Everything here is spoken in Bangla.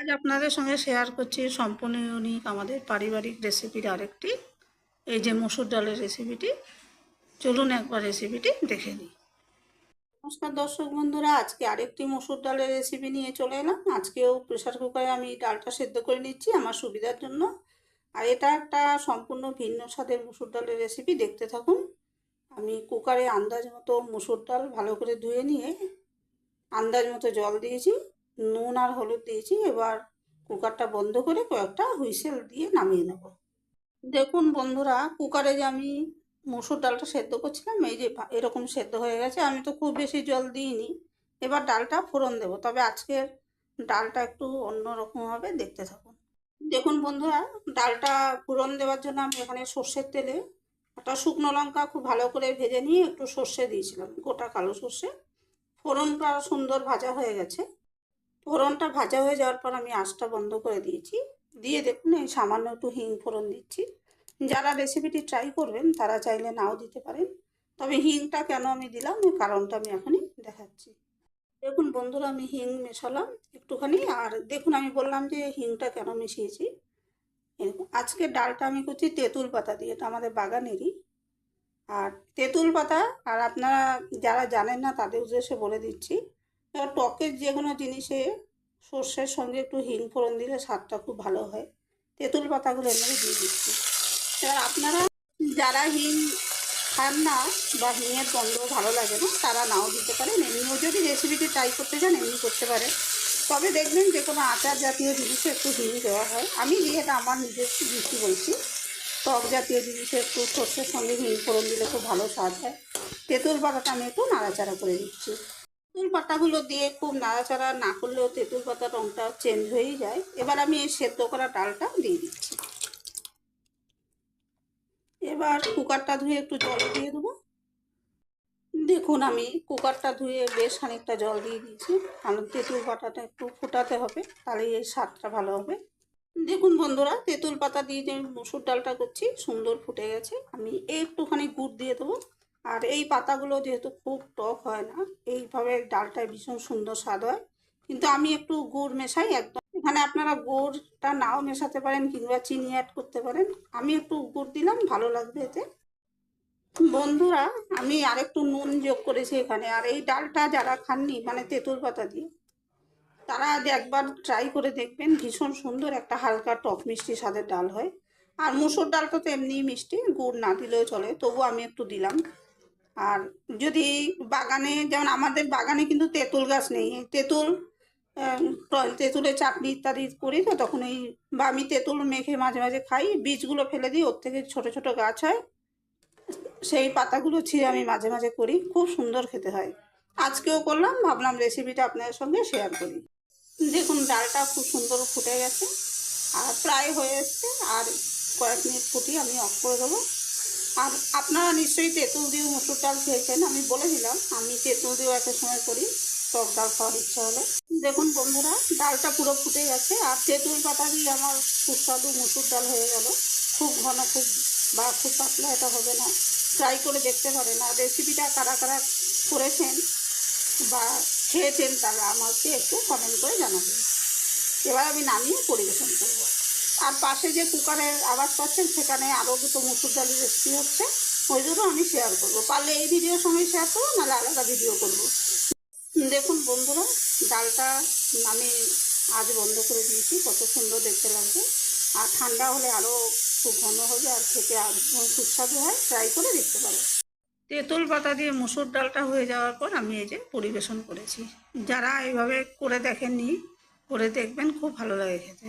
আজ আপনাদের সঙ্গে শেয়ার করছি সম্পূর্ণ ইউনিক আমাদের পারিবারিক রেসিপির আরেকটি। এই যে মসুর ডালের রেসিপিটি চলুন একবার রেসিপিটি দেখে নিই। নমস্কার দর্শক বন্ধুরা, আজকে আরেকটি মসুর ডালের রেসিপি নিয়ে চলে এলাম। আজকেও প্রেশার কুকারে আমি ডালটা সেদ্ধ করে নিচ্ছি আমার সুবিধার জন্য। আর এটা একটা সম্পূর্ণ ভিন্ন স্বাদের মসুর ডালের রেসিপি দেখতে থাকুন। আমি কুকারে আন্দাজ মতো মসুর ডাল ভালো করে ধুয়ে নিয়ে আন্দাজ মতো জল দিয়েছি। নুন আর হলুদ দিয়েছি, এবার কুকারটা বন্ধ করে কয়েকটা হুইসেল দিয়ে নামিয়ে নেব। দেখুন বন্ধুরা, কুকারে যে আমি মুসুর ডালটা সেদ্ধ করছিলাম, এই যে এরকম সেদ্ধ হয়ে গেছে, আমি তো খুব বেশি জল দিইনি। এবার ডালটা ফোড়ন দেবো, তবে আজকের ডালটা একটু অন্যরকম হবে, দেখতে থাকুন। দেখুন বন্ধুরা, ডালটা ফোড়ন দেওয়ার জন্য আমি এখানে সর্ষের তেলে একটা শুকনো লঙ্কা খুব ভালো করে ভেজে নিয়ে একটু সর্ষে দিয়েছিলাম, গোটা কালো সর্ষে। ফোড়নটা সুন্দর ভাজা হয়ে গেছে। ফোড়নটা ভাজা হয়ে যাওয়ার পর আমি আঁচটা বন্ধ করে দিয়েছি। দিয়ে দেখুন, এই সামান্য একটু হিং ফোড়ন দিচ্ছি। যারা রেসিপিটি ট্রাই করবেন, তারা চাইলে নাও দিতে পারেন। তবে হিংটা কেন আমি দিলাম এই কারণটা আমি এখনই দেখাচ্ছি। দেখুন বন্ধুরা, আমি হিং মেশালাম একটুখানি, আর দেখুন, আমি বললাম যে হিংটা কেন মিশিয়েছি। এরকম আজকে ডালটা আমি করছি তেঁতুল পাতা দিয়ে, এটা আমাদের বাগানেরই। আর তেঁতুল পাতা, আর আপনারা যারা জানেন না, তাদের উদ্দেশ্যে বলে দিচ্ছি। টকের যে কোনো জিনিসে সর্ষের সঙ্গে একটু হিং ফোড়ন দিলে স্বাদটা খুব ভালো হয়। তেঁতুল পাতাগুলো এমনি দিয়ে দিচ্ছি। এবার আপনারা যারা হিং খান না বা হিঙের গন্ধ ভালো লাগে না, তারা নাও দিতে পারেন। এমনিও যদি রেসিপিটি ট্রাই করতে চান, এমনি করতে পারেন। তবে দেখবেন যে কোনো আচার জাতীয় জিনিসে একটু হিং দেওয়া হয়। আমি এটা আমার নিজস্ব দৃষ্টি বলছি, টক জাতীয় জিনিসে একটু সর্ষের সঙ্গে হিং ফোড়ন দিলে খুব ভালো স্বাদ হয়। তেঁতুল পাতাটা আমি একটু নাড়াচাড়া করে দিচ্ছি তেঁতুল পাতাগুলো দিয়ে খুব নাড়াচাড়া না করলেও তেঁতুল পাতার রঙটা চেঞ্জ হয়েই যায়। এবার আমি এই সেদ্ধ করা ডালটা দিয়ে দিচ্ছি। এবার কুকারটা ধুয়ে একটু জল দিয়ে দেবো। দেখুন আমি কুকারটা ধুয়ে বেশ খানিকটা জল দিয়ে দিয়েছি। কারণ তেঁতুল পাতাটা একটু ফোটাতে হবে, তাহলে এই স্বাদটা ভালো হবে। দেখুন বন্ধুরা, তেঁতুল পাতা দিয়ে যে মুসুর ডালটা করছি, সুন্দর ফুটে গেছে। আমি একটুখানি গুড় দিয়ে দেবো। আর এই পাতাগুলো যেহেতু খুব টক হয় না, এইভাবে ডালটায় ভীষণ সুন্দর স্বাদ হয়। কিন্তু আমি একটু গুড় মেশাই একদম। এখানে আপনারা গুড়টা নাও মেশাতে পারেন কিংবা চিনি অ্যাড করতে পারেন। আমি একটু গুড় দিলাম, ভালো লাগবে এতে। বন্ধুরা, আমি আরেকটু নুন যোগ করেছি এখানে। আর এই ডালটা যারা খাননি মানে তেঁতুল পাতা দিয়ে, তারা একবার ট্রাই করে দেখবেন, ভীষণ সুন্দর একটা হালকা টক মিষ্টি স্বাদের ডাল হয়। আর মুসুর ডালটা তো এমনিই মিষ্টি, গুড় না দিলেও চলে তবু আমি একটু দিলাম। আর যদি বাগানে, যেমন আমাদের বাগানে কিন্তু তেঁতুল গাছ নেই। তেঁতুল তেঁতুলের চাটনি ইত্যাদি করি তো, তখন এই বা আমি তেঁতুল মেখে মাঝে মাঝে খাই। বীজগুলো ফেলে দিই, ওর থেকে ছোট ছোট গাছ হয়। সেই পাতাগুলো ছিঁড়ে আমি মাঝে মাঝে করি, খুব সুন্দর খেতে হয়। আজকেও করলাম, ভাবলাম রেসিপিটা আপনাদের সঙ্গে শেয়ার করি। দেখুন, ডালটা খুব সুন্দর ফুটে গেছে, আর প্রায় হয়ে এসছে, আর কয়েক মিনিট ফুটিয়ে আমি অফ করে দেবো। আর আপনারা নিশ্চয়ই তেঁতুল দিয়ে মুসুর ডাল খেয়েছেন, আমি বলে দিলাম, আমি তেঁতুল দিয়েও একটা সময় করি, টক ডাল খাওয়ার ইচ্ছা হলে। দেখুন বন্ধুরা, ডালটা পুরো ফুটে গেছে, আর তেঁতুল পাতা দিয়ে আমার সুস্বাদু মুসুর ডাল হয়ে গেল। খুব ঘন, খুব বা খুব পাতলা এটা হবে না ট্রাই করে দেখতে পারেন। আর রেসিপিটা কারা কারা করেছেন বা খেয়েছেন তারা আমাকে একটু কমেন্ট করে জানাবেন। এবার আমি নামিয়ে পরিবেশন করব। আর পাশে যে কুকারের আওয়াজ পাচ্ছেন, সেখানে আরও দুটো মুসুর ডালের রেসিপি হচ্ছে। ওই জন্য আমি শেয়ার করব। পারলে এই ভিডিওর সঙ্গে শেয়ার করব নাহলে আলাদা ভিডিও করব। দেখুন বন্ধুরা, ডালটা আমি আজ বন্ধ করে দিয়েছি, কত সুন্দর দেখতে লাগবে আর ঠান্ডা হলে আরও খুব ঘন হবে, আর খেতে একদম সুস্বাদু হয়। ট্রাই করে দেখতে পারো। তেঁতুল পাতা দিয়ে মুসুর ডালটা হয়ে যাওয়ার পর আমি এই যে পরিবেশন করেছি। যারা এইভাবে করে দেখেননি, করে দেখবেন, খুব ভালো লাগে খেতে।